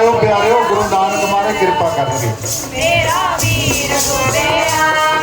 ਆਇਓ ਪਿਆਰਿਓ ਗੁਰੂ ਨਾਨਕ ਮਾਰੇ ਕਿਰਪਾ ਕਰਨਗੇ। ਮੇਰਾ ਵੀਰ ਗੋੜਿਆ